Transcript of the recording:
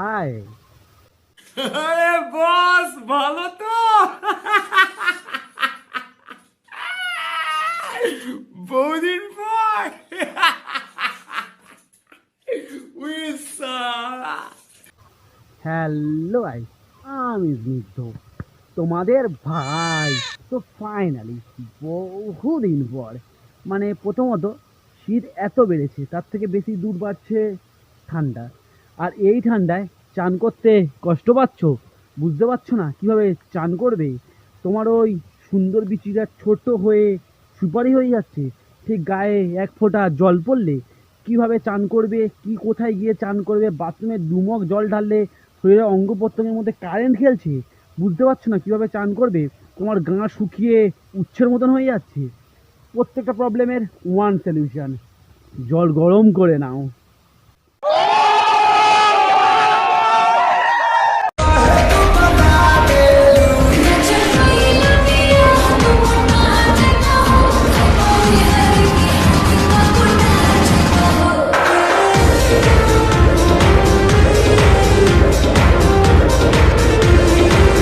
High আরে বস ভালো তো। বহুদিন পর। হ্যালো ভাই আমি স্নিগ্ধ তোমাদের ভাই তো ফাইনালি বহুদিন পর। মানে প্রথমত শীত এত বেড়েছে তার থেকে বেশি দূর বাড়ছে ঠান্ডা। আর এই ঠান্ডায় চান করতে কষ্ট পাচ্ছ? বুঝতে পারছ না কীভাবে চান করবে? তোমার ওই সুন্দর বিচিটা ছোট হয়ে সুপারি হয়ে যাচ্ছে। ঠিক গায়ে এক ফোঁটা জল পড়লে কীভাবে চান করবে? কি কোথায় গিয়ে চান করবে? বাথরুমে দুমক জল ঢাললে শরীরের অঙ্গ প্রত্যঙ্গের মধ্যে কারেন্ট খেলছে? বুঝতে পারছ না কীভাবে চান করবে? তোমার গা শুকিয়ে উচ্ছের মতন হয়ে যাচ্ছে। প্রত্যেকটা প্রবলেমের ওয়ান সলিউশন জল গরম করে নাও।